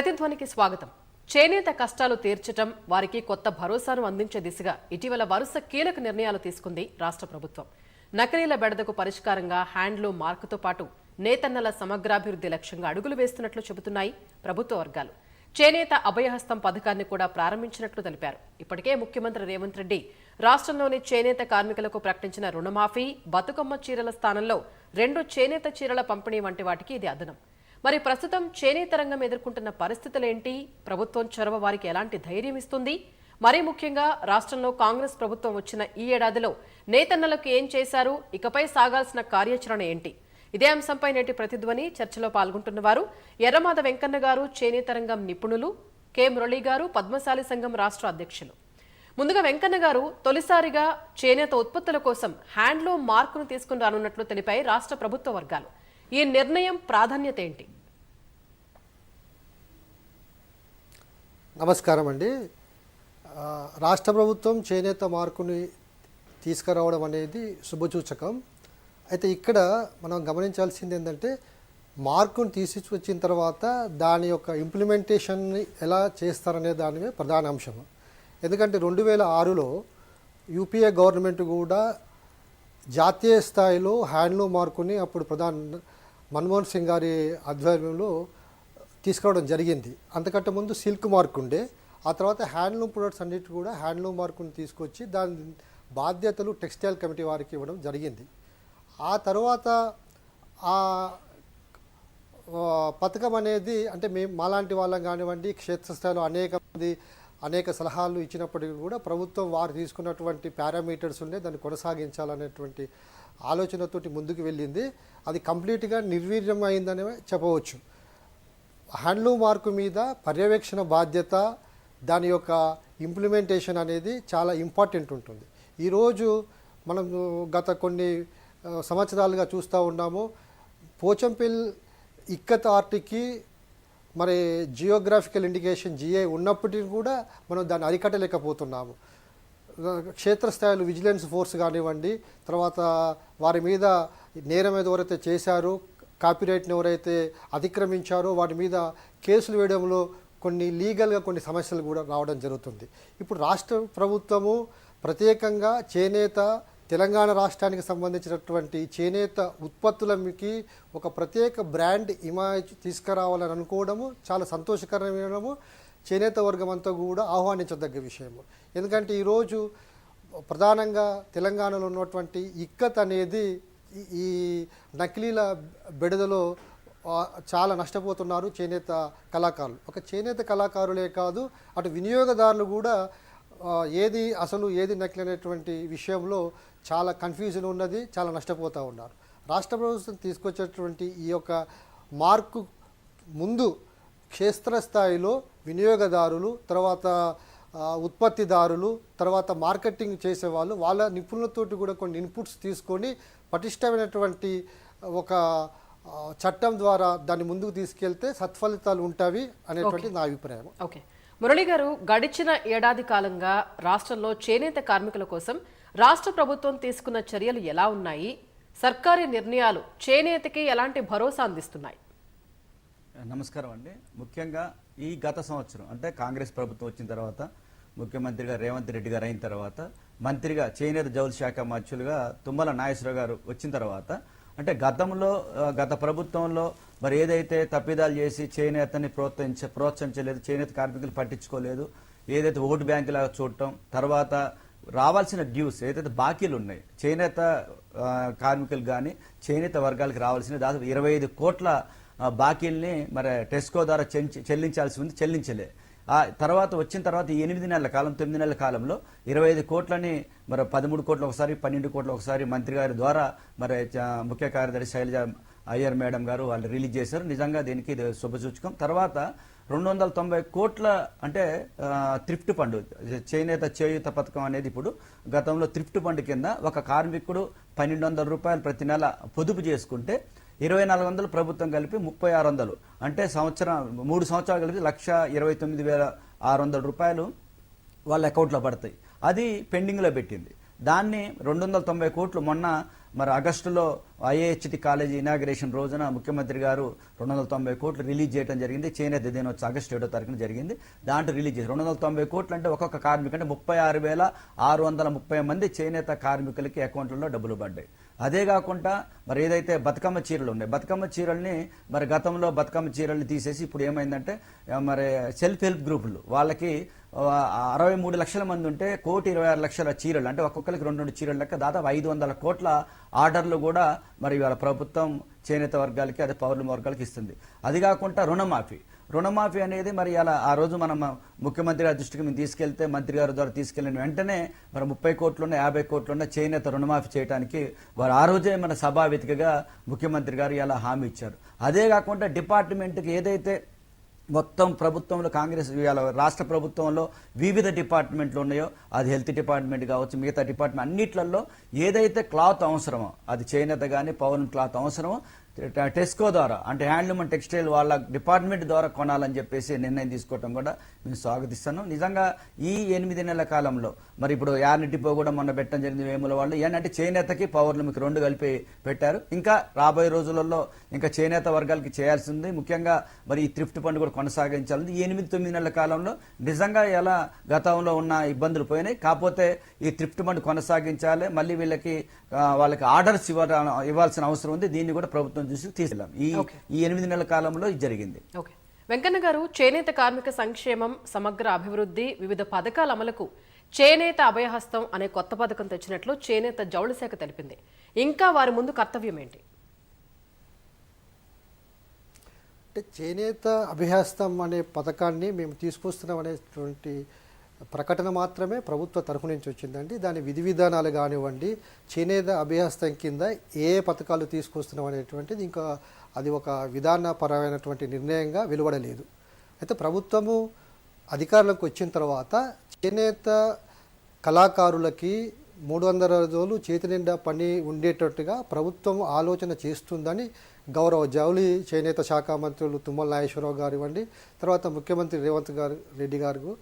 ప్రతిధ్వనికి స్వాగతం. చేనేత కష్టాలు తీర్చటం వారికి కొత్త భరోసాను అందించే దిశగా ఇటీవల వరుస కీలక నిర్ణయాలు తీసుకుంది రాష్ట్ర ప్రభుత్వం. నకిలీల బెడదకు పరిష్కారంగా హ్యాండ్లూమ్ మార్కుతో పాటు నేతన్నల సమగ్రాభివృద్ధి లక్ష్యంగా అడుగులు వేస్తున్నట్లు చెబుతున్నాయి ప్రభుత్వ వర్గాలు. చేనేత అభయహస్తం పథకాన్ని కూడా ప్రారంభించినట్లు తెలిపారు. ఇప్పటికే ముఖ్యమంత్రి రేవంత్ రెడ్డి రాష్ట్రంలోని చేనేత కార్మికులకు ప్రకటించిన రుణమాఫీ బతుకమ్మ చీరల స్థానంలో రెండు చేనేత చీరల పంపిణీ వంటి వాటికి ఇది అదనం. మరి ప్రస్తుతం చేనేత రంగం ఎదుర్కొంటున్న పరిస్థితులేంటి? ప్రభుత్వం చొరవ వారికి ఎలాంటి ధైర్యం ఇస్తుంది? మరీ ముఖ్యంగా రాష్ట్రంలో కాంగ్రెస్ ప్రభుత్వం వచ్చిన ఈ ఏడాదిలో నేతన్నలకు ఏం చేశారు? ఇకపై సాగాల్సిన కార్యాచరణ ఏంటి? ఇదే అంశంపై నేటి ప్రతిధ్వని చర్చలో పాల్గొంటున్నవారు ఎర్రమాద వెంకన్న గారు చేనేత రంగం నిపుణులు కె. మురళి గారు పద్మశాలి సంఘం రాష్ట్ర అధ్యక్షులు. ముందుగా వెంకన్న గారు తొలిసారిగా చేనేత ఉత్పత్తుల కోసం హ్యాండ్లూమ్ మార్కును తీసుకుని రానున్నట్లు తెలిపాయి రాష్ట్ర ప్రభుత్వ వర్గాలు. ఈ నిర్ణయం ప్రాధాన్యత ఏంటి? నమస్కారం అండి. రాష్ట్ర ప్రభుత్వం చేనేత మార్కుని తీసుకురావడం అనేది శుభసూచకం. అయితే ఇక్కడ మనం గమనించాల్సింది ఏంటంటే మార్కును తీసి వచ్చిన తర్వాత దాని యొక్క ఇంప్లిమెంటేషన్ని ఎలా చేస్తారనే దాని ప్రధాన అంశం. ఎందుకంటే రెండు వేల ఆరులో యూపీఏ గవర్నమెంట్ కూడా జాతీయ స్థాయిలో హ్యాండ్లూమ్ మార్కుని అప్పుడు ప్రధాన మన్మోహన్ సింగ్ గారి ఆధ్వర్యంలో తీసుకురావడం జరిగింది. అంతకంటే ముందు సిల్క్ మార్క్ ఉండే ఆ తర్వాత హ్యాండ్లూమ్ ప్రొడక్ట్స్ అన్నిటి కూడా హ్యాండ్లూమ్ మార్కుని తీసుకొచ్చి దాని బాధ్యతలు టెక్స్టైల్ కమిటీ వారికి ఇవ్వడం జరిగింది. ఆ తర్వాత ఆ ఆ, పథకం అనేది అంటే మేము మాలాంటి వాళ్ళం కానివ్వండి క్షేత్రస్థాయిలో అనేక మంది అనేక సలహాలు ఇచ్చినప్పటికీ కూడా ప్రభుత్వం వారు తీసుకున్నటువంటి పారామీటర్స్ ఉండే దాన్ని కొనసాగించాలనేటువంటి ఆలోచనతోటి ముందుకు వెళ్ళింది. అది కంప్లీట్గా నిర్వీర్యం అయిందని చెప్పవచ్చు. హ్యాండ్లూమ్ మార్కు మీద పర్యవేక్షణ బాధ్యత దాని యొక్క ఇంప్లిమెంటేషన్ అనేది చాలా ఇంపార్టెంట్ ఉంటుంది. ఈరోజు మనం గత కొన్ని సంవత్సరాలుగా చూస్తూ ఉన్నాము. పోచంపిల్ ఇక్కత్ ఆర్ట్కి మరి జియోగ్రాఫికల్ ఇండికేషన్ జిఐ ఉన్నప్పటికీ కూడా మనం దాన్ని అరికట్టలేకపోతున్నాము. క్షేత్రస్థాయిలో విజిలెన్స్ ఫోర్స్ కానివ్వండి తర్వాత వారి మీద నేరం ఎవరైతే చేశారో కాపీరైట్ని ఎవరైతే అతిక్రమించారో వాటి మీద కేసులు వేయడంలో కొన్ని లీగల్గా కొన్ని సమస్యలు కూడా రావడం జరుగుతుంది. ఇప్పుడు రాష్ట్ర ప్రభుత్వము ప్రత్యేకంగా చేనేత తెలంగాణ రాష్ట్రానికి సంబంధించినటువంటి చేనేత ఉత్పత్తులకి ఒక ప్రత్యేక బ్రాండ్ ఇమాజ్ తీసుకురావాలని అనుకోవడము చాలా సంతోషకరమైనము. చేనేత వర్గం అంతా కూడా ఆహ్వానించదగ్గ విషయము. ఎందుకంటే ఈరోజు ప్రధానంగా తెలంగాణలో ఉన్నటువంటి ఇక్కత్ అనేది ఈ- నకిలీల బెడదలో చాలా నష్టపోతున్నారు చేనేత కళాకారులు. ఒక చేనేత కళాకారులే కాదు అటు వినియోగదారులు కూడా ఏది అసలు ఏది నకిలీ అనేటువంటి విషయంలో చాలా కన్ఫ్యూజన్ ఉన్నది చాలా నష్టపోతూ ఉన్నారు. రాష్ట్ర ప్రభుత్వం తీసుకొచ్చేటువంటి ఈ యొక్క మార్కు ముందు క్షేత్రస్థాయిలో వినియోగదారులు తర్వాత ఉత్పత్తిదారులు తర్వాత మార్కెటింగ్ చేసేవాళ్ళు వాళ్ళ నిపుణులతోటి కూడా కొన్ని ఇన్పుట్స్ తీసుకొని పటిష్టమైనటువంటి ఒక చట్టం ద్వారా దాన్ని ముందుకు తీసుకెళ్తే సత్ఫలితాలు ఉంటాయి అనేటువంటి నా అభిప్రాయం. ఓకే. మురళి గారు గడిచిన ఏడాది కాలంగా రాష్ట్రంలో చేనేత కార్మికుల కోసం రాష్ట్ర ప్రభుత్వం తీసుకున్న చర్యలు ఎలా ఉన్నాయి? సర్కారీ నిర్ణయాలు చేనేతకి ఎలాంటి భరోసా అందిస్తున్నాయి? నమస్కారం అండి. ముఖ్యంగా ఈ గత సంవత్సరం అంటే కాంగ్రెస్ ప్రభుత్వం వచ్చిన తర్వాత ముఖ్యమంత్రిగా రేవంత్ రెడ్డి గారు అయిన తర్వాత మంత్రిగా చేనేత జౌల్ శాఖ మంత్రులుగా తుమ్మల నాగేశ్వరరావు గారు వచ్చిన తర్వాత అంటే గతంలో గత ప్రభుత్వంలో మరి ఏదైతే తప్పిదాలు చేసి చేనేతని ప్రోత్సహించ ప్రోత్సహించలేదు చేనేత కార్మికులు పట్టించుకోలేదు ఏదైతే ఓటు బ్యాంకు లాగా చూడటం తర్వాత రావాల్సిన డ్యూస్ ఏదైతే బాకీలు ఉన్నాయి చేనేత కార్మికులు కానీ చేనేత వర్గాలకు రావాల్సిన దాదాపు ఇరవై ఐదు కోట్ల బాకీల్ని మరి టెస్కో ద్వారా చెల్లించాల్సి ఉంది చెల్లించలే. ఆ తర్వాత వచ్చిన తర్వాత ఈ ఎనిమిది నెలల కాలం తొమ్మిది నెలల కాలంలో ఇరవై ఐదు కోట్లని మరి పదమూడు కోట్లు ఒకసారి పన్నెండు కోట్లు ఒకసారి మంత్రి గారి ద్వారా మరి ముఖ్య కార్యదర్శి శైలజ అయ్యర్ మేడం గారు వాళ్ళు రిలీజ్ చేశారు. నిజంగా దీనికి ఇది శుభసూచకం తర్వాత రెండు వందల తొంభై కోట్ల అంటే త్రిఫ్ట్ ఫండ్ చేనేత చేయూత పథకం అనేది ఇప్పుడు గతంలో థ్రిఫ్ట్ ఫండ్ కింద ఒక కార్మికుడు పన్నెండు వందల రూపాయలు ప్రతి నెల పొదుపు చేసుకుంటే ఇరవై నాలుగు వందలు ప్రభుత్వం కలిపి ముప్పై ఆరు వందలు. అంటే సంవత్సరం మూడు సంవత్సరాలు కలిపి లక్ష ఇరవై తొమ్మిది వేల ఆరు వందల రూపాయలు వాళ్ళ అకౌంట్లో పడతాయి. అది పెండింగ్లో పెట్టింది. దాన్ని రెండు వందల తొంభై కోట్లు మొన్న మరి ఆగస్టులో ఐఏహెచ్టి కాలేజీ ఇనాగ్రేషన్ రోజున ముఖ్యమంత్రి గారు రెండు వందల తొంభై కోట్లు రిలీజ్ చేయడం జరిగింది. చేనేత దినోత్సవం ఆగస్టు ఏడో తారీఖున జరిగింది. దాంట్లో రిలీజ్ చేసి రెండు వందల తొంభై కోట్లు అంటే ఒక్కొక్క కార్మికు అంటే ముప్పై ఆరు వేల ఆరు వందల ముప్పై మంది చేనేత కార్మికులకి అకౌంట్లలో డబ్బులు పడ్డాయి. అదే కాకుండా మరి ఏదైతే బతుకమ్మ చీరలు ఉన్నాయి బతుకమ్మ చీరల్ని మరి గతంలో బతుకమ్మ చీరల్ని తీసేసి ఇప్పుడు ఏమైందంటే మరి సెల్ఫ్ హెల్ప్ గ్రూపులు వాళ్ళకి అరవై మూడు లక్షల మంది ఉంటే కోటి ఇరవై ఆరు లక్షల చీరలు. అంటే ఒక్కొక్కరికి రెండు రెండు చీరలు లెక్క. దాదాపు ఐదు వందల కోట్ల ఆర్డర్లు కూడా మరి ఇవాళ ప్రభుత్వం చేనేత వర్గాలకి అదే పౌరుల వర్గాలకి ఇస్తుంది. అది కాకుండా రుణమాఫీ. రుణమాఫీ అనేది మరి అలా ఆ రోజు మనం ముఖ్యమంత్రి గారి దృష్టికి మేము తీసుకెళ్తే మంత్రి గారి ద్వారా తీసుకెళ్ళిన వెంటనే మరి ముప్పై కోట్లున్న యాభై కోట్లున్న చేనేత రుణమాఫీ చేయడానికి వారు ఆ రోజే మన సభావేదికగా ముఖ్యమంత్రి గారు ఇలా హామీ ఇచ్చారు. అదే కాకుండా డిపార్ట్మెంట్కి ఏదైతే మొత్తం ప్రభుత్వంలో కాంగ్రెస్ రాష్ట్ర ప్రభుత్వంలో వివిధ డిపార్ట్మెంట్లు ఉన్నాయో అది హెల్త్ డిపార్ట్మెంట్ కావచ్చు మిగతా డిపార్ట్మెంట్ అన్నిట్లలో ఏదైతే క్లాత్ అవసరమో అది చేనేత కానీ పవన్ క్లాత్ అవసరమో టెస్కో ద్వారా అంటే హ్యాండ్లూమ్ అండ్ టెక్స్టైల్ వాళ్ళ డిపార్ట్మెంట్ ద్వారా కొనాలని చెప్పేసి నిర్ణయం తీసుకోవటం కూడా మేము స్వాగతిస్తాను. నిజంగా ఈ ఎనిమిది నెలల కాలంలో మరి ఇప్పుడు యార్ని డిపో కూడా మొన్న పెట్టడం జరిగింది వేముల వాళ్ళు. ఏంటంటే చేనేతకి పవర్లు మీకు రెండు కలిపి పెట్టారు. ఇంకా రాబోయే రోజులలో ఇంకా చేనేత వర్గాలకి చేయాల్సింది. ముఖ్యంగా మరి ఈ త్రిఫ్ట్ పండు కూడా కొనసాగించాలి ఈ ఎనిమిది తొమ్మిది నెలల కాలంలో నిజంగా ఎలా గతంలో ఉన్న ఇబ్బందులు పోయినాయి. కాకపోతే ఈ త్రిఫ్ట్ పండు కొనసాగించాలి. మళ్ళీ వీళ్ళకి వాళ్ళకి ఆర్డర్స్ ఇవ్వ ఇవ్వాల్సిన అవసరం ఉంది. దీన్ని కూడా ప్రభుత్వం చూసి తీసుకెళ్ళాం. ఈ ఈ ఎనిమిది నెలల కాలంలో ఇది జరిగింది. ఓకే. వెంకన్న గారు చేనేత కార్మిక సంక్షేమం సమగ్ర అభివృద్ధి వివిధ పథకాల అమలుకు చేనేత అభయహస్తం అనే కొత్త పథకం తెచ్చినట్లు చేనేత జౌళి శాఖ తెలిపింది. ఇంకా వారి ముందు కర్తవ్యం ఏంటి? అంటే చేనేత అభ్యాస్తం అనే పథకాన్ని మేము తీసుకొస్తున్నాం అనేటువంటి ప్రకటన మాత్రమే ప్రభుత్వ తరఫు నుంచి వచ్చిందండి. దాని విధి విధానాలు కానివ్వండి చేనేత అభ్యాస్తం కింద ఏ పథకాలు తీసుకొస్తున్నాం అనేటువంటిది ఇంకా అది ఒక విధానపరమైనటువంటి నిర్ణయంగా వెలువడలేదు. అయితే ప్రభుత్వము అధికారంలోకి వచ్చిన తర్వాత చేనేత కళాకారులకి మూడు వందల రోజులు చేతి నిండా పని ఉండేటట్టుగా ప్రభుత్వం ఆలోచన చేస్తుందని గౌరవ జౌలి చేనేత శాఖ మంత్రులు తుమ్మల నాగేశ్వరరావు గారు ఇవ్వండి తర్వాత ముఖ్యమంత్రి రేవంత్ గారు రెడ్డి గారు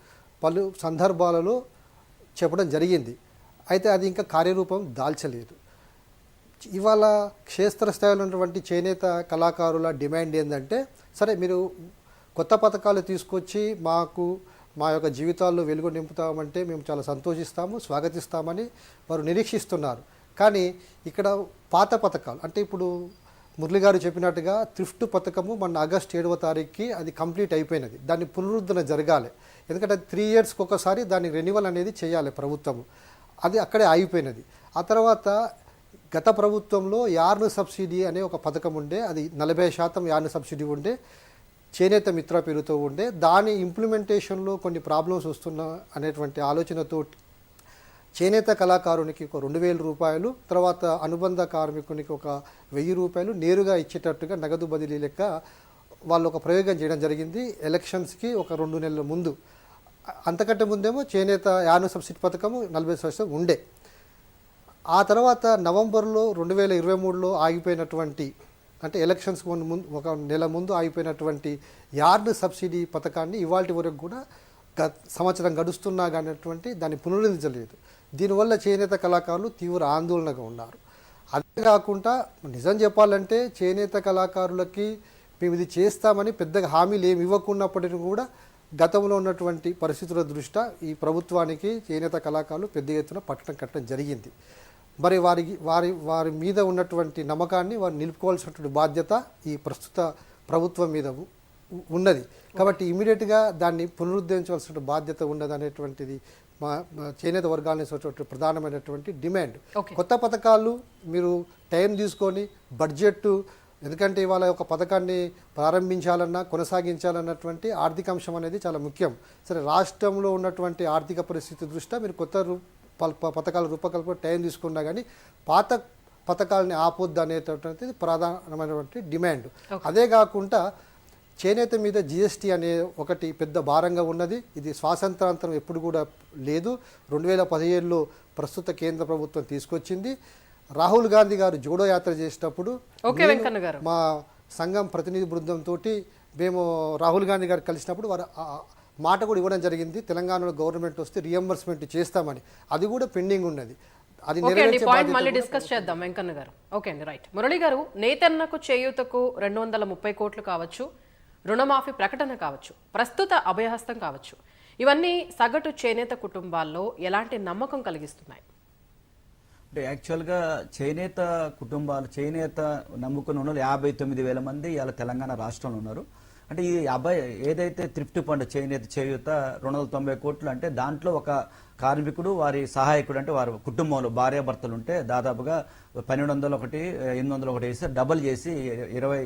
పలు సందర్భాలలో చెప్పడం జరిగింది. అయితే అది ఇంకా కార్యరూపం దాల్చలేదు. ఇవాళ క్షేత్రస్థాయిలో ఉన్నటువంటి చేనేత కళాకారుల డిమాండ్ ఏంటంటే సరే మీరు కొత్త పథకాలు తీసుకొచ్చి మాకు మా యొక్క జీవితాల్లో వెలుగు నింపుతామంటే మేము చాలా సంతోషిస్తాము స్వాగతిస్తామని వారు నిరీక్షిస్తున్నారు. కానీ ఇక్కడ పాత పథకాలు అంటే ఇప్పుడు మురళి గారు చెప్పినట్టుగా థ్రిఫ్ట్ పథకము మన ఆగస్ట్ ఏడవ తారీఖుకి అది కంప్లీట్ అయిపోయినది. దాన్ని పునరుద్ధరణ జరగాలి. ఎందుకంటే త్రీ ఇయర్స్కి ఒకసారి దాని రెన్యువల్ అనేది చేయాలి ప్రభుత్వము. అది అక్కడే ఆగిపోయినది. ఆ తర్వాత గత ప్రభుత్వంలో యార్న్ సబ్సిడీ అనే ఒక పథకం ఉండే అది నలభై శాతం యార్న్ సబ్సిడీ ఉండే చేనేత మిత్ర పేరుతో ఉండే దాని ఇంప్లిమెంటేషన్లో కొన్ని ప్రాబ్లమ్స్ వస్తున్న అనేటువంటి ఆలోచనతో చేనేత కళాకారునికి ఒక రెండు వేల రూపాయలు తర్వాత అనుబంధ కార్మికునికి ఒక వెయ్యి రూపాయలు నేరుగా ఇచ్చేటట్టుగా నగదు బదిలీ లెక్క వాళ్ళు ఒక ప్రయోగం చేయడం జరిగింది. ఎలక్షన్స్కి ఒక రెండు నెలల ముందు. అంతకంటే ముందేమో చేనేత యాను సబ్సిడీ పథకము నలభై శాతం ఉండే. ఆ తర్వాత నవంబర్లో రెండు వేల ఇరవై మూడులో ఆగిపోయినటువంటి అంటే ఎలక్షన్స్ ముందు ఒక నెల ముందు ఆగిపోయినటువంటి యార్డ్ సబ్సిడీ పథకాన్ని ఇవాళ వరకు కూడా గత సంవత్సరం గడుస్తున్నా కానటువంటి దాన్ని పునరుద్ధరించలేదు. దీనివల్ల చేనేత కళాకారులు తీవ్ర ఆందోళనగా ఉన్నారు. అదే కాకుండా నిజం చెప్పాలంటే చేనేత కళాకారులకి మేము ఇది చేస్తామని పెద్దగా హామీలు ఏమి ఇవ్వకున్నప్పటికీ కూడా గతంలో ఉన్నటువంటి పరిస్థితుల దృష్ట్యా ఈ ప్రభుత్వానికి చేనేత కళాకారులు పెద్ద ఎత్తున పట్టడం కట్టడం జరిగింది. మరి వారికి వారి వారి మీద ఉన్నటువంటి నమ్మకాన్ని వారు నిలుపుకోవాల్సినటువంటి బాధ్యత ఈ ప్రస్తుత ప్రభుత్వం మీద ఉన్నది. కాబట్టి ఇమీడియట్గా దాన్ని పునరుద్ధరించవలసిన బాధ్యత ఉన్నది అనేటువంటిది మా చేనేత వర్గాల నుంచి వచ్చేటువంటి ప్రధానమైనటువంటి డిమాండ్. కొత్త పథకాలు మీరు టైం తీసుకొని బడ్జెట్ ఎందుకంటే ఇవాళ ఒక పథకాన్ని ప్రారంభించాలన్నా కొనసాగించాలన్నటువంటి ఆర్థిక అంశం అనేది చాలా ముఖ్యం. సరే రాష్ట్రంలో ఉన్నటువంటి ఆర్థిక పరిస్థితి దృష్ట్యా మీరు కొత్త రూ పథకాల రూపకల్పన టైం తీసుకున్నా కానీ పాత పథకాలని ఆపొద్దు అనేటటువంటిది ప్రధానమైనటువంటి డిమాండ్. అదే కాకుండా చేనేత మీద జిఎస్టీ అనే ఒకటి పెద్ద భారంగా ఉన్నది. ఇది స్వాతంత్రాంతరం ఎప్పుడు కూడా లేదు. రెండు వేల పదిహేడులో ప్రస్తుత కేంద్ర ప్రభుత్వం తీసుకొచ్చింది. రాహుల్ గాంధీ గారు జోడో యాత్ర చేసేటప్పుడు మా సంఘం ప్రతినిధి బృందంతో మేము రాహుల్ గాంధీ గారు కలిసినప్పుడు వారు మాట కూడా ఇవ్వడం జరిగింది. తెలంగాణలో గవర్నమెంట్ వస్తే రియంబర్స్మెంట్ చేస్తామని. అది కూడా పెండింగ్ ఉన్నది. అది పాయింట్ మళ్ళీ డిస్కస్ చేద్దాం వెంకన్న గారు. ఓకే అండి రైట్ మురళి గారు నేతన్నకు చేయూతకు రెండు వందల ముప్పై కోట్లు కావచ్చు. రుణమాఫీ ప్రకటన కావచ్చు ప్రస్తుత అభయహస్తం కావచ్చు. ఇవన్నీ సగటు చేనేత కుటుంబాల్లో ఎలాంటి నమ్మకం కలిగిస్తున్నాయి? అంటే యాక్చువల్గా చేనేత కుటుంబాలు చేనేత నమ్ముకుని ఉన్న వాళ్ళు యాభై తొమ్మిది వేల మంది ఇలా తెలంగాణ రాష్ట్రంలో ఉన్నారు. అంటే ఈ అబ్బాయి ఏదైతే త్రిఫ్ట్ ఫండ్ చేనేత చేయూత రెండు వందల తొంభై కోట్లు అంటే దాంట్లో ఒక కార్మికుడు వారి సహాయకుడు అంటే వారి కుటుంబంలో భార్యాభర్తలు ఉంటే దాదాపుగా పన్నెండు వందలు ఒకటి ఎనిమిది వందలు ఒకటి వేసి డబల్ చేసి ఇరవై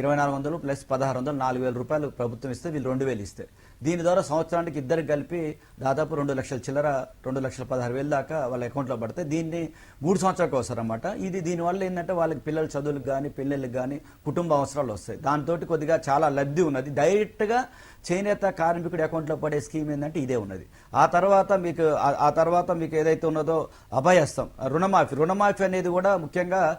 ఇరవై నాలుగు వందలు ప్లస్ పదహారు వందలు నాలుగు వేల రూపాయలు ప్రభుత్వం ఇస్తే వీళ్ళు రెండు వేలు ఇస్తే. దీని ద్వారా సంవత్సరానికి ఇద్దరికి కలిపి దాదాపు రెండు లక్షల చిల్లర రెండు లక్షల పదహారు వేలు దాకా వాళ్ళ అకౌంట్లో పడితే దీన్ని మూడు సంవత్సరాలకు అవసరం అనమాట ఇది దీనివల్ల ఏంటంటే వాళ్ళకి పిల్లల చదువులకు కానీ పిల్లలకి కానీ కుటుంబ అవసరాలు వస్తాయి. దాంతో కొద్దిగా చాలా లబ్ధి ఉన్నది. డైరెక్ట్గా చేనేత కార్మికుడి అకౌంట్లో పడే స్కీమ్ ఏంటంటే ఇదే ఉన్నది. ఆ తర్వాత మీకు ఆ- తర్వాత మీకు ఏదైతే ఉన్నదో అభయస్తం రుణమాఫీ. రుణమాఫీ అనేది కూడా ముఖ్యంగా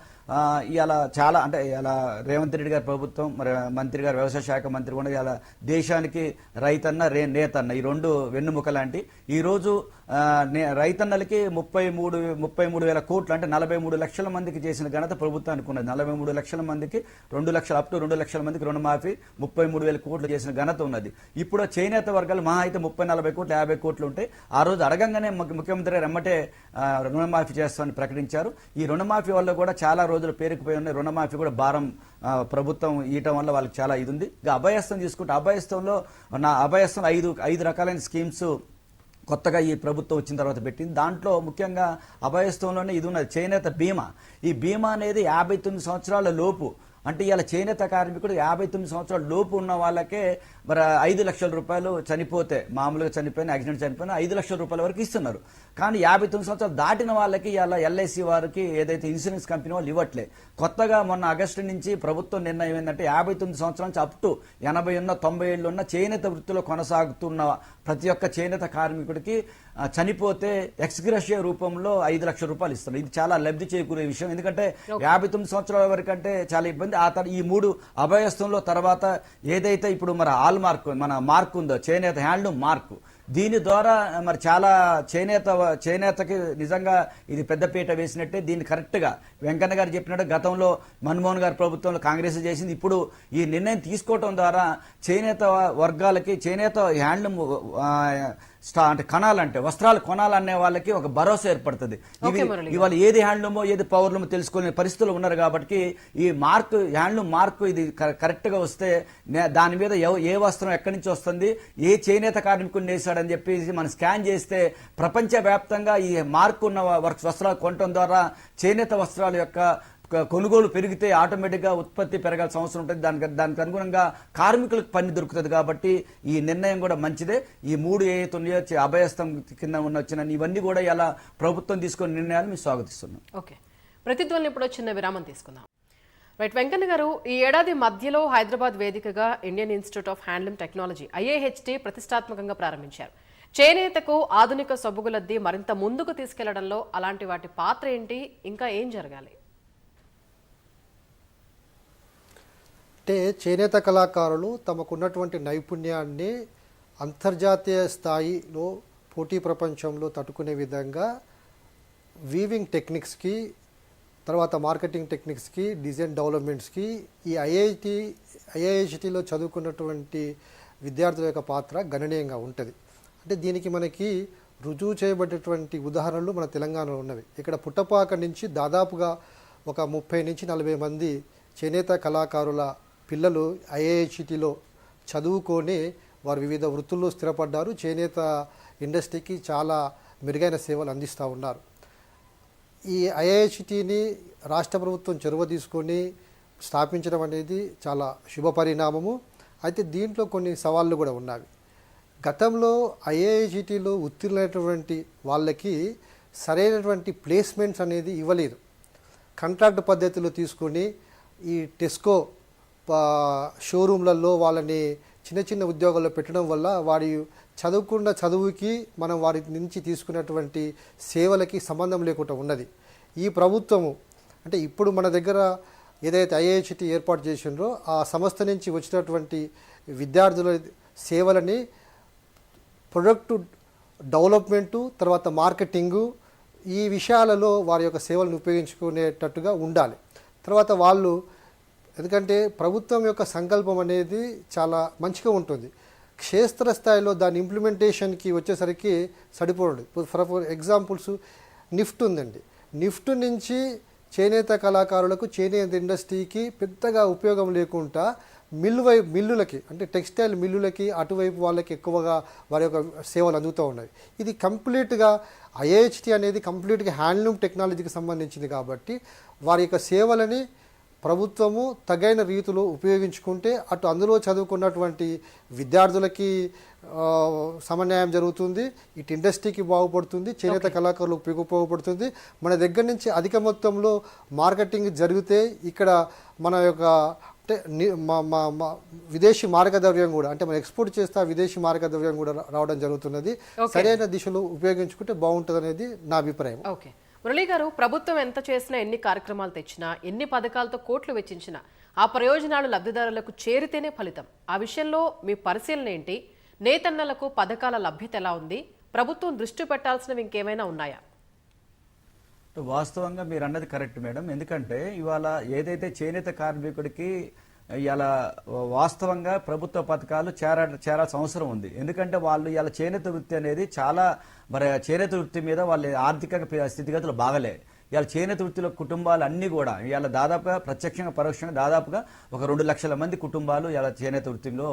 ఇలా చాలా అంటే ఇలా రేవంత్ రెడ్డి గారి ప్రభుత్వం మరి మంత్రి గారు వ్యవసాయ శాఖ మంత్రి కూడా ఇలా దేశానికి రైతన్న రే నేతన్న ఈ రెండు వెన్నుముక లాంటి. ఈరోజు రైతన్నలకి ముప్పై మూడు ముప్పై మూడు వేల కోట్లు అంటే నలభై మూడు లక్షల మందికి చేసిన ఘనత ప్రభుత్వానికి ఉన్నది నలభై మూడు లక్షల మందికి రెండు లక్షల అప్ టు రెండు లక్షల మందికి రుణమాఫీ ముప్పై మూడు వేల కోట్లు చేసిన ఘనత ఉన్నది. ఇప్పుడు చేనేత వర్గాలు మహా అయితే ముప్పై నలభై కోట్లు యాభై కోట్లు ఉంటాయి ఆ రోజు అడగంగానే ముఖ్యమంత్రి రెమ్మటే రుణమాఫీ చేస్తామని ప్రకటించారు. ఈ రుణమాఫీ వల్ల కూడా చాలా రోజులు పేరుకుపోయి ఉన్నాయి. రుణమాఫీ కూడా భారం ప్రభుత్వం ఇవ్వటం వల్ల వాళ్ళకి చాలా ఇది ఉంది. ఇక అభయస్థం తీసుకుంటే అభయస్థంలో నా అభయస్థం ఐదు ఐదు రకాలైన స్కీమ్స్ కొత్తగా ఈ ప్రభుత్వం వచ్చిన తర్వాత పెట్టింది. దాంట్లో ముఖ్యంగా అభయస్థంలోనే ఇది ఉన్నది చేనేత బీమా. ఈ బీమా అనేది యాభై తొమ్మిది సంవత్సరాల లోపు అంటే ఇలా చేనేత కార్మికుడు యాభై తొమ్మిది సంవత్సరాల లోపు ఉన్న వాళ్ళకే మరి ఐదు లక్షల రూపాయలు చనిపోతే మామూలుగా చనిపోయిన యాక్సిడెంట్ చనిపోయిన ఐదు లక్షల రూపాయల వరకు ఇస్తున్నారు. కానీ యాభై తొమ్మిది సంవత్సరాలు దాటిన వాళ్ళకి ఇలా ఎల్ఐసి వారికి ఏదైతే ఇన్సూరెన్స్ కంపెనీ వాళ్ళు ఇవ్వట్లే. కొత్తగా మొన్న ఆగస్టు నుంచి ప్రభుత్వం నిర్ణయం ఏంటంటే యాభై తొమ్మిది సంవత్సరాల నుంచి అప్ టు ఎనభై ఉన్న తొంభై ఏళ్ళు ఉన్న చేనేత వృత్తిలో కొనసాగుతున్న ప్రతి ఒక్క చేనేత కార్మికుడికి చనిపోతే ఎక్స్గ్రెషియా రూపంలో ఐదు లక్షల రూపాయలు ఇస్తున్నారు. ఇది చాలా లబ్ధి చేకూరే విషయం. ఎందుకంటే యాభై తొమ్మిది సంవత్సరాల వరకు అంటే చాలా ఇబ్బంది. ఆ తర్వాత ఈ మూడు అభయస్థంలో తర్వాత ఏదైతే ఇప్పుడు మన ఆల్ మార్క్ మన మార్క్ ఉందో చేనేత హ్యాండ్లూమ్ మార్క్. దీని ద్వారా మరి చాలా చేనేత చేనేతకి నిజంగా ఇది పెద్దపీట వేసినట్టే దీన్ని కరెక్ట్గా. వెంకన్న గారు చెప్పినట్టు గతంలో మన్మోహన్ గారి ప్రభుత్వంలో కాంగ్రెస్ చేసింది. ఇప్పుడు ఈ నిర్ణయం తీసుకోవటం ద్వారా చేనేత వర్గాలకి చేనేత హ్యాండ్లూమ్ స్టా అంటే కొనాలంటే వస్త్రాలు కొనాలనే వాళ్ళకి ఒక భరోసా ఏర్పడుతుంది. ఇవి ఇవాళ ఏది హ్యాండ్లూమో ఏది పవర్లూమో తెలుసుకునే పరిస్థితులు ఉన్నారు కాబట్టి ఈ మార్క్ హ్యాండ్లూమ్ మార్క్ ఇది క- కరెక్ట్గా వస్తే దాని మీద ఏ వస్త్రం ఎక్కడి నుంచి వస్తుంది ఏ చేనేత కార్మికుడిని వేశాడని చెప్పేసి మనం స్కాన్ చేస్తే ప్రపంచ వ్యాప్తంగా ఈ మార్క్ ఉన్న వర్క్ వస్త్రాలు కొనటం ద్వారా చేనేత వస్త్రాల యొక్క కొనుగోలు పెరిగితే ఆటోమేటిక్గా ఉత్పత్తి పెరగాల్సిన అవసరం ఉంటుంది. దానికి దానికి అనుగుణంగా కార్మికులకు పని దొరుకుతుంది కాబట్టి ఈ నిర్ణయం కూడా మంచిదే. ఈ మూడు ఏవైతే ఉన్నాయో అభయస్థం కింద ఉన్న వచ్చిన ఇవన్నీ కూడా ఇలా ప్రభుత్వం తీసుకున్న నిర్ణయాలు మేము స్వాగతిస్తున్నాం. ఓకే. ప్రతిధ్వని ఇప్పుడు చిన్న విరామం తీసుకుందాం. రైట్ వెంకన్న గారు ఈ ఏడాది మధ్యలో హైదరాబాద్ వేదికగా Indian institute of handloom technology IAHT ప్రతిష్టాత్మకంగా ప్రారంభించారు. చేనేతకు ఆధునిక సొబగులద్ది మరింత ముందుకు తీసుకెళ్ళడంలో అలాంటి వాటి పాత్ర ఏంటి? ఇంకా ఏం జరగాలి? అంటే చేనేత కళాకారులు తమకున్నటువంటి నైపుణ్యాన్ని అంతర్జాతీయ స్థాయిలో పోటీ ప్రపంచంలో తట్టుకునే విధంగా వీవింగ్ టెక్నిక్స్కి తర్వాత మార్కెటింగ్ టెక్నిక్స్కి డిజైన్ డెవలప్మెంట్స్కి ఈ ఐఐటి ఐఐహెచ్టిలో చదువుకున్నటువంటి విద్యార్థుల యొక్క పాత్ర గణనీయంగా ఉంటుంది. అంటే దీనికి మనకి రుజువు చేయబడేటువంటి ఉదాహరణలు మన తెలంగాణలో ఉన్నవి. ఇక్కడ పుట్టపాక నుంచి దాదాపుగా ఒక ముప్పై నుంచి నలభై మంది చేనేత కళాకారుల పిల్లలు ఐఐహెచ్టిలో చదువుకొని వారు వివిధ వృత్తుల్లో స్థిరపడ్డారు. చేనేత ఇండస్ట్రీకి చాలా మెరుగైన సేవలు అందిస్తూ ఉన్నారు. ఈ ఐఐసిటీని రాష్ట్ర ప్రభుత్వం చొరవ తీసుకొని స్థాపించడం అనేది చాలా శుభ పరిణామము. అయితే దీంట్లో కొన్ని సవాళ్ళు కూడా ఉన్నవి గతంలో ఐఐహెచ్టిలో ఉత్తీర్ణమైనటువంటి వాళ్ళకి సరైనటువంటి ప్లేస్మెంట్స్ అనేది ఇవ్వలేదు. కాంట్రాక్ట్ పద్ధతిలో తీసుకొని ఈ టెస్కో షోరూమ్లలో వాళ్ళని చిన్న చిన్న ఉద్యోగాల్లో పెట్టడం వల్ల వారి చదువుకున్న చదువుకి మనం వారి నుంచి తీసుకున్నటువంటి సేవలకి సంబంధం లేకుండా ఉన్నది. ఈ ప్రభుత్వము అంటే ఇప్పుడు మన దగ్గర ఏదైతే ఐఐహెచ్టి ఏర్పాటు చేసిండ్రో ఆ సంస్థ నుంచి వచ్చినటువంటి విద్యార్థుల సేవలని ప్రొడక్ట్ డెవలప్మెంటు తర్వాత మార్కెటింగు ఈ విషయాలలో వారి యొక్క సేవలను ఉపయోగించుకునేటట్టుగా ఉండాలి. తర్వాత వాళ్ళు ఎందుకంటే ప్రభుత్వం యొక్క సంకల్పం అనేది చాలా మంచిగా ఉంటుంది. క్షేత్రస్థాయిలో దాని ఇంప్లిమెంటేషన్కి వచ్చేసరికి సరిపోండి. ఫర్ ఫర్ ఎగ్జాంపుల్స్ నిఫ్ట్ ఉందండి. నిఫ్ట్ నుంచి చేనేత కళాకారులకు చేనేత ఇండస్ట్రీకి పెద్దగా ఉపయోగం లేకుండా మిల్లు వైపు మిల్లులకి అంటే టెక్స్టైల్ మిల్లులకి అటువైపు వాళ్ళకి ఎక్కువగా వారి యొక్క సేవలు అందుతూ ఉన్నాయి. ఇది కంప్లీట్గా ఐఐహెచ్టి అనేది కంప్లీట్గా హ్యాండ్లూమ్ టెక్నాలజీకి సంబంధించింది కాబట్టి వారి యొక్క సేవలని ప్రభుత్వము తగైన రీతిలో ఉపయోగించుకుంటే అటు అందులో చదువుకున్నటువంటి విద్యార్థులకి సమన్యాయం జరుగుతుంది. ఇటు ఇండస్ట్రీకి బాగుపడుతుంది. చేనేత కళాకారులకు ఉపయోగ- ఉపయోగపడుతుంది. మన దగ్గర నుంచి అధిక మొత్తంలో మార్కెటింగ్ జరిగితే ఇక్కడ మన యొక్క అంటే మా- విదేశీ మార్గద్రవ్యం కూడా అంటే మనం ఎక్స్పోర్ట్ చేస్తే విదేశీ మార్గద్రవ్యం కూడా రావడం జరుగుతున్నది. సరైన దిశలో ఉపయోగించుకుంటే బాగుంటుంది అనేది నా అభిప్రాయం. ఓకే. మురళీ గారు ప్రభుత్వం ఎంత చేసినా ఎన్ని కార్యక్రమాలు తెచ్చినా ఎన్ని పథకాలతో కోట్లు వెచ్చించినా ఆ ప్రయోజనాలు లబ్ధిదారులకు చేరితేనే ఫలితం. ఆ విషయంలో మీ పరిశీలన ఏంటి? నేతన్నలకు పథకాల లభ్యత ఎలా ఉంది? ప్రభుత్వం దృష్టి పెట్టాల్సినవి ఇంకేమైనా ఉన్నాయా? వాస్తవంగా మీరు అన్నది కరెక్ట్ మేడం. ఎందుకంటే ఇవాళ ఏదైతే చేనేత కార్మికుడికి ఇలా వాస్తవంగా ప్రభుత్వ పథకాలు చేర చేరాల్సిన అవసరం ఉంది. ఎందుకంటే వాళ్ళు ఇలా చేనేత వృత్తి అనేది చాలా మరి చేనేత వృత్తి మీద వాళ్ళ ఆర్థిక స్థితిగతులు బాగలే. ఇవాళ చేనేత వృత్తిలో కుటుంబాలు అన్ని కూడా ఇవాళ దాదాపుగా ప్రత్యక్షంగా పరోక్షంగా దాదాపుగా ఒక రెండు లక్షల మంది కుటుంబాలు ఇవాళ చేనేత వృత్తిలో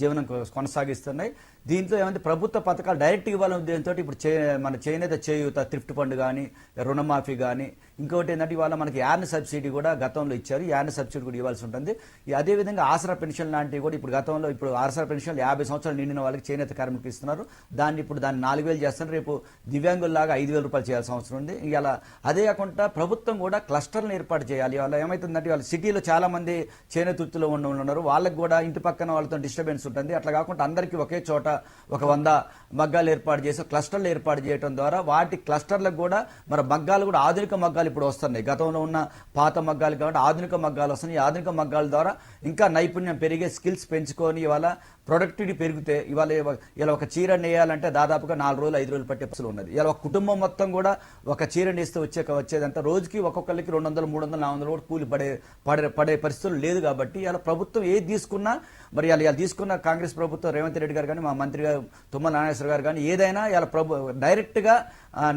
జీవనం కొనసాగిస్తున్నాయి. దీంట్లో ఏమంటే ప్రభుత్వ పథకాలు డైరెక్ట్ ఇవ్వాలనే ఉద్దేశంతో ఇప్పుడు చే మన చేనేత చేయూత థ్రిఫ్ట్ ఫండ్ కానీ రుణమాఫీ కానీ ఇంకోటి ఏంటంటే ఇవాళ మనకి యాన్ సబ్సిడీ కూడా గతంలో ఇచ్చారు. యాన్ సబ్సిడీ కూడా ఇవ్వాల్సి ఉంటుంది. అదేవిధంగా ఆసరా పెన్షన్ లాంటివి కూడా ఇప్పుడు గతంలో ఇప్పుడు ఆసరా పెన్షన్ యాభై సంవత్సరాలు నిండిన వాళ్ళకి చేనేత కార్మికులు ఇస్తున్నారు. దాన్ని ఇప్పుడు దాన్ని నాలుగు వేలు చేస్తున్నారు. రేపు దివ్యాంగుల్లాగా ఐదు వేల రూపాయలు చేయాల్సిన అవసరం ఉంది. ఇలా అదే కాకుండా ప్రభుత్వం కూడా క్లస్టర్లను ఏర్పాటు చేయాలి. వాళ్ళ ఏమైతుందంటే వాళ్ళ సిటీలో చాలామంది మంది ఉండి ఉన్నారు వాళ్ళకి కూడా ఇంటి పక్కన వాళ్ళతో డిస్టర్బెన్స్ ఉంటుంది. అట్లా కాకుండా అందరికీ ఒకే చోట ఒక వంద మగ్గాలు ఏర్పాటు చేసి క్లస్టర్లు ఏర్పాటు చేయడం ద్వారా వాటి క్లస్టర్లకు కూడా మరి మగ్గాలు కూడా ఆధునిక మగ్గాలు ఇప్పుడు వస్తున్నాయి. గతంలో ఉన్న పాత మగ్గాలు కాబట్టి ఆధునిక మగ్గాలు వస్తున్నాయి. ఆధునిక మగ్గాల ద్వారా ఇంకా నైపుణ్యం పెరిగే స్కిల్స్ పెంచుకొని ఇవాళ ప్రొడక్టివిటీ పెరిగితే ఇవాళ ఇలా ఒక చీర నేయాలంటే దాదాపుగా నాలుగు రోజులు ఐదు రోజులు పట్టే పసులు ఉన్నది. ఇలా ఒక కుటుంబం మొత్తం కూడా ఒక చీర నేస్తే వచ్చే వచ్చేదంతా రోజుకి ఒక్కొక్కరికి రెండు వందలు మూడు వందలు నాలుగు వందలు కూడా కూలి పడే పడే పడే పరిస్థితులు లేదు కాబట్టి ఇలా ప్రభుత్వం ఏది తీసుకున్నా మరి ఇలా ఇలా తీసుకున్న కాంగ్రెస్ ప్రభుత్వం రేవంత్ రెడ్డి గారు కానీ మా మంత్రి గారు తుమ్మల నాగేశ్వర గారు కానీ ఏదైనా ఇలా ప్రభు డైరెక్ట్గా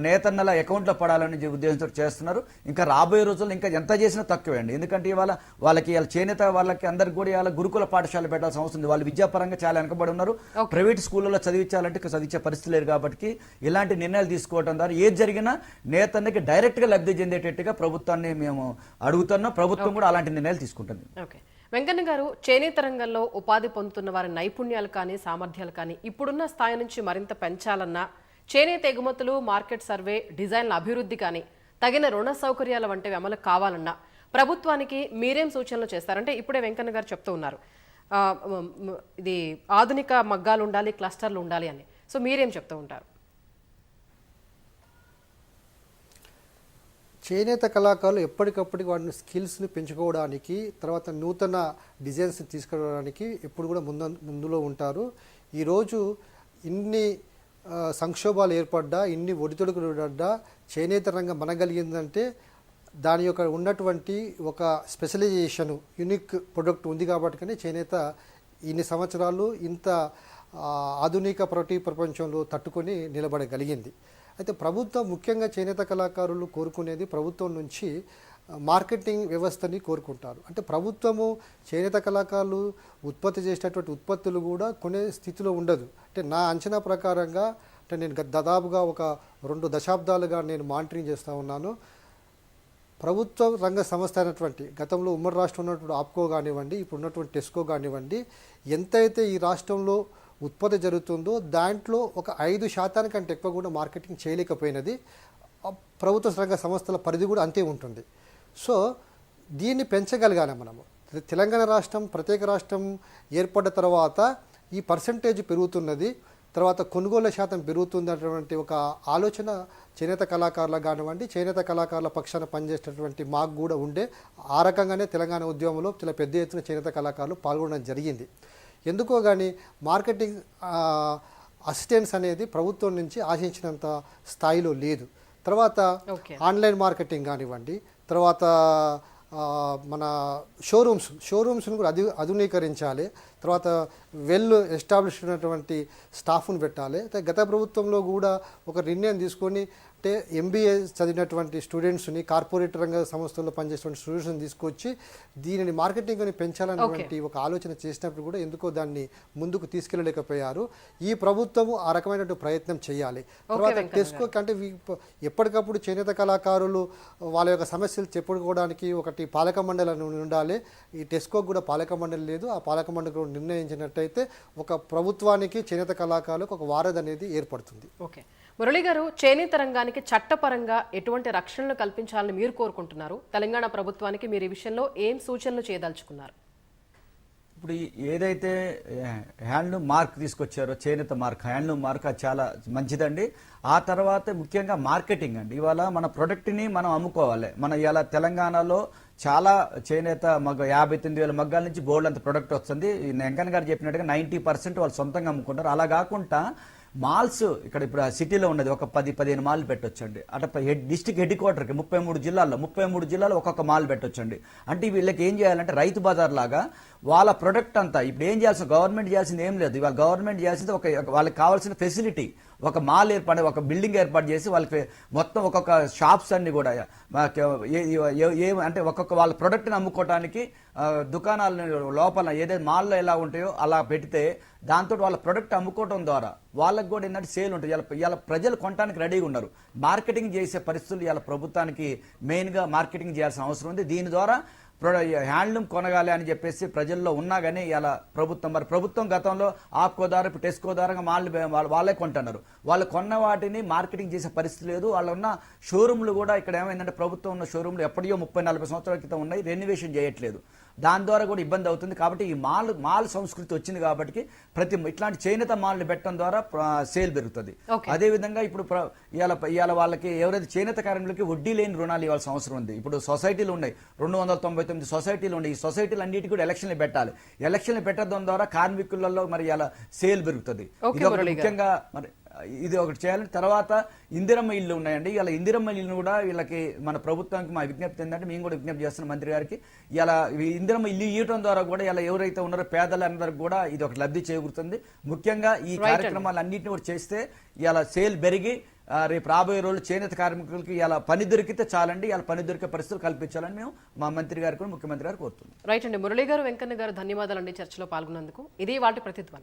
నేతన్నల అకౌంట్లో పడాలని ఉద్దేశంతో చేస్తున్నారు. ఇంకా రాబోయే రోజుల్లో ఇంకా ఎంత చేసినా తక్కువే అండి ఎందుకంటే ఇవాళ వాళ్ళకి ఇలా చేనేత వాళ్ళకి అందరికి కూడా ఇవాళ గురుకుల పాఠశాల పెట్టాల్సిన అవసరం ఉంది. వాళ్ళు విద్యాపరంగా చాలా వెనకబడి ఉన్నారు. ప్రైవేట్ స్కూళ్ళలో చదివించాలంటే చదివించే పరిస్థితి లేదు కాబట్టి ఇలాంటి నిర్ణయాలు తీసుకోవడం ద్వారా ఏది జరిగినా నేతన్నకి డైరెక్ట్గా లబ్ధి చెందేటట్టుగా ప్రభుత్వాన్ని మేము అడుగుతున్నాం. ప్రభుత్వం కూడా అలాంటి నిర్ణయాలు తీసుకుంటుంది. ఓకే వెంకన్న గారు చేనేత రంగంలో ఉపాధి పొందుతున్న వారి నైపుణ్యాలు కానీ సామర్థ్యాలు కానీ ఇప్పుడున్న స్థాయి నుంచి మరింత పెంచాలన్నా చేనేత ఎగుమతులు మార్కెట్ సర్వే డిజైన్ల అభివృద్ధి కానీ తగిన రుణ సౌకర్యాల వంటివి అమలు కావాలన్నా ప్రభుత్వానికి మీరేం సూచనలు చేస్తారంటే ఇప్పుడే వెంకన్న గారు చెప్తూ ఉన్నారు. ఇది ఆధునిక మగ్గాలు ఉండాలి క్లస్టర్లు ఉండాలి అని. సో మీరేం చెప్తూ ఉంటారు? చేనేత కళాకారులు ఎప్పటికప్పటికి వాటిని స్కిల్స్ని పెంచుకోవడానికి తర్వాత నూతన డిజైన్స్ని తీసుకురావడానికి ఎప్పుడు కూడా ముందు ముందులో ఉంటారు. ఈరోజు ఇన్ని సంక్షోభాలు ఏర్పడ్డా ఇన్ని ఒడితొడుకులు పడ్డా చేనేత రంగం మనగలిగిందంటే దాని యొక్క ఉన్నటువంటి ఒక స్పెషలైజేషన్ యునిక్ ప్రొడక్ట్ ఉంది కాబట్టి చేనేత ఇన్ని సంవత్సరాలు ఇంత ఆధునిక ప్రతి ప్రపంచంలో తట్టుకొని నిలబడగలిగింది. అయితే ప్రభుత్వం ముఖ్యంగా చేనేత కళాకారులు కోరుకునేది ప్రభుత్వం నుంచి మార్కెటింగ్ వ్యవస్థని కోరుకుంటారు. అంటే ప్రభుత్వము చేనేత కళాకారులు ఉత్పత్తి చేసేటటువంటి ఉత్పత్తులు కూడా కొనే స్థితిలో ఉండదు. అంటే నా అంచనా ప్రకారంగా అంటే నేను గత- దాదాపుగా ఒక రెండు దశాబ్దాలుగా నేను మానిటరింగ్ చేస్తూ ఉన్నాను. ప్రభుత్వ రంగ సంస్థ అయినటువంటి గతంలో ఉమ్మడి రాష్ట్రం ఉన్నటువంటి ఆప్కో కానివ్వండి ఇప్పుడు ఉన్నటువంటి టెస్కో కానివ్వండి ఎంతైతే ఈ రాష్ట్రంలో ఉత్పత్తి జరుగుతుందో దాంట్లో ఒక ఐదు శాతానికంటే ఎక్కువ కూడా మార్కెటింగ్ చేయలేకపోయినది. ప్రభుత్వ రంగ సంస్థల పరిధి కూడా అంతే ఉంటుంది. సో దీన్ని పెంచగలగాలి మనము. తెలంగాణ రాష్ట్రం ప్రత్యేక రాష్ట్రం ఏర్పడ్డ తర్వాత ఈ పర్సంటేజ్ పెరుగుతున్నది. తర్వాత కొనుగోలు శాతం పెరుగుతుంది ఒక ఆలోచన చేనేత కళాకారులకు కానివ్వండి చేనేత కళాకారుల పక్షాన పనిచేసేటటువంటి మాకు కూడా ఉండే. ఆ రకంగానే తెలంగాణ ఉద్యమంలో చాలా పెద్ద ఎత్తున చేనేత కళాకారులు పాల్గొనడం జరిగింది. ఎందుకో కానీ మార్కెటింగ్ అసిస్టెన్స్ అనేది ప్రభుత్వం నుంచి ఆశించినంత స్థాయిలో లేదు. తర్వాత ఆన్లైన్ మార్కెటింగ్ కానివ్వండి తర్వాత మన షోరూమ్స్ షోరూమ్స్ని కూడా అధి ఆధునీకరించాలి. తర్వాత వెల్ ఎస్టాబ్లిష్ అయినటువంటి స్టాఫ్ను పెట్టాలి. గత ప్రభుత్వంలో కూడా ఒక నిర్ణయం తీసుకొని అంటే ఎంబీఏ చదివినటువంటి స్టూడెంట్స్ని కార్పొరేట్ రంగ సంస్థల్లో పనిచేసిన స్టూడెంట్స్ని తీసుకొచ్చి దీనిని మార్కెటింగ్ని పెంచాలన్నటువంటి ఒక ఆలోచన చేసినప్పుడు కూడా ఎందుకో దాన్ని ముందుకు తీసుకెళ్ళలేకపోయారు. ఈ ప్రభుత్వము ఆ రకమైనటువంటి ప్రయత్నం చేయాలి. తర్వాత టెస్కో అంటే ఎప్పటికప్పుడు చేనేత కళాకారులు వాళ్ళ యొక్క సమస్యలు చెప్పుకోవడానికి ఒకటి పాలక మండలి ఉండాలి. ఈ టెస్కో కూడా పాలక మండలి లేదు. ఆ పాలక మండలి కూడా నిర్ణయించినట్టయితే ఒక ప్రభుత్వానికి చేనేత కళాకారులకు ఒక వారధి అనేది ఏర్పడుతుంది. ఓకే మురళి గారు చేనేత రంగానికి చట్టపరంగా ఎటువంటి రక్షణలు కల్పించాలని మీరు కోరుకుంటున్నారు? తెలంగాణ ప్రభుత్వానికి మీరు ఈ విషయంలో ఏం సూచనలు చేయదలుచుకున్నారు? ఇప్పుడు ఏదైతే హ్యాండ్లూమ్ మార్క్ తీసుకొచ్చారో చేనేత మార్క్ హ్యాండ్లూమ్ మార్క్ అది చాలా మంచిదండి. ఆ తర్వాత ముఖ్యంగా మార్కెటింగ్ అండి. ఇవాళ మన ప్రొడక్ట్ని మనం అమ్ముకోవాలి. మన ఇవాళ తెలంగాణలో చాలా చేనేత మగ్గ యాభై తొమ్మిది వేల మగ్గాల నుంచి బోల్డ్ అంత ప్రొడక్ట్ వస్తుంది. వెంకన్న గారు చెప్పినట్టుగా నైంటీ పర్సెంట్ వాళ్ళు సొంతంగా అమ్ముకుంటారు. అలా కాకుండా మాల్స్ ఇక్కడ ఇప్పుడు సిటీలో ఉన్నది ఒక పది పదిహేను మాల్ పెట్టొచ్చండి. అటు హెడ్ డిస్టిక్ హెడ్ క్వార్టర్కి ముప్పై మూడు జిల్లాల్లో ముప్పై మూడు జిల్లాలో ఒక్కొక్క మాల్ పెట్టొచ్చండి. అంటే వీళ్ళకి ఏం చేయాలంటే రైతు బజార్ లాగా వాళ్ళ ప్రొడక్ట్ అంతా ఇప్పుడు ఏం చేయాల్సిన గవర్నమెంట్ చేయాల్సింది ఏం లేదు. ఇవాళ గవర్నమెంట్ చేయాల్సింది ఒక వాళ్ళకి కావాల్సిన ఫెసిలిటీ ఒక మాల్ ఏర్పాటు ఒక బిల్డింగ్ ఏర్పాటు చేసి వాళ్ళకి మొత్తం ఒక్కొక్క షాప్స్ అన్ని కూడా ఏ- అంటే ఒక్కొక్క వాళ్ళ ప్రొడక్ట్ని అమ్ముకోవడానికి దుకాణాలను దుకాణాల లోపల ఏదైతే మాల్లో ఎలా ఉంటాయో అలా పెడితే దాంతో వాళ్ళ ప్రొడక్ట్ అమ్ముకోవడం ద్వారా వాళ్ళకి కూడా ఏంటంటే సేల్ ఉంటుంది. ఇలా ఇలా ప్రజలు కొనడానికి రెడీగా ఉన్నారు. మార్కెటింగ్ చేసే పరిస్థితులు ఇలా ప్రభుత్వానికి మెయిన్గా మార్కెటింగ్ చేయాల్సిన అవసరం ఉంది. దీని ద్వారా హ్యాండ్లూమ్ కొనగాలి అని చెప్పేసి ప్రజల్లో ఉన్నా కానీ ఇలా ప్రభుత్వం మరి ప్రభుత్వం గతంలో ఆప్కో ద్వారా ఇప్పుడు టెస్కో ద్వారా వాళ్ళు వాళ్ళే కొంటున్నారు. వాళ్ళు కొన్న వాటిని మార్కెటింగ్ చేసే పరిస్థితి లేదు. వాళ్ళు ఉన్న షోరూమ్లు కూడా ఇక్కడ ఏమైందంటే ప్రభుత్వం ఉన్న షోరూమ్లు ఎప్పటికో ముప్పై నలభై సంవత్సరాల క్రితం ఉన్నాయి. రెన్యువేషన్ చేయట్లేదు. దాని ద్వారా కూడా ఇబ్బంది అవుతుంది. కాబట్టి ఈ మాల్ మాల్ సంస్కృతి వచ్చింది కాబట్టి ప్రతి ఇట్లాంటి చేనేత మాల్ని పెట్టడం ద్వారా సేల్ పెరుగుతుంది. Okay. అదే విధంగా ఇప్పుడు ఇవాళ ఇవాళ వాళ్ళకి ఎవరైతే చేనేత కార్మికులకి వడ్డీ లేని రుణాలు ఇవ్వాల్సిన అవసరం ఉంది. ఇప్పుడు సొసైటీలు ఉన్నాయి. రెండు వందల తొంభై తొమ్మిది సొసైటీలు ఉన్నాయి. ఈ సొసైటీలు అన్నిటి కూడా ఎలక్షన్లు పెట్టాలి. ఎలక్షన్లు పెట్టడం ద్వారా కార్మికులలో మరి ఇలా సేల్ పెరుగుతుంది. ఇది. ముఖ్యంగా మరి ఇది ఒకటి చేయాలి. తర్వాత ఇందిరమ్మ ఇల్లు ఉన్నాయండి. ఇలా ఇందిరమ్మ ఇల్లు కూడా వీళ్ళకి మన ప్రభుత్వానికి మా విజ్ఞప్తి ఏంటంటే మేము కూడా విజ్ఞప్తి చేస్తున్నాం మంత్రి గారికి. ఇలా ఇందిరమ్మ ఇల్లు ఇవ్వడం ద్వారా కూడా ఇలా ఎవరైతే ఉన్నారో పేదలందరికీ కూడా ఇది ఒక లబ్ధి చేకూరుతుంది. ముఖ్యంగా ఈ కార్యక్రమాలు అన్నింటిని కూడా చేస్తే ఇలా సేల్ పెరిగి రేపు రాబోయే రోజులు చేనేత కార్మికులకి ఇలా పని దొరికితే చాలండి. ఇలా పని దొరికే పరిస్థితులు కల్పించాలని మేము మా మంత్రి గారికి కూడా ముఖ్యమంత్రి గారు కోరుతున్నాం. రైట్ అండి. మురళి గారు వెంకన్న గారు ధన్యవాదాలండి చర్చలో పాల్గొన్నందుకు. ఇది వాటి ప్రతిధ్వని.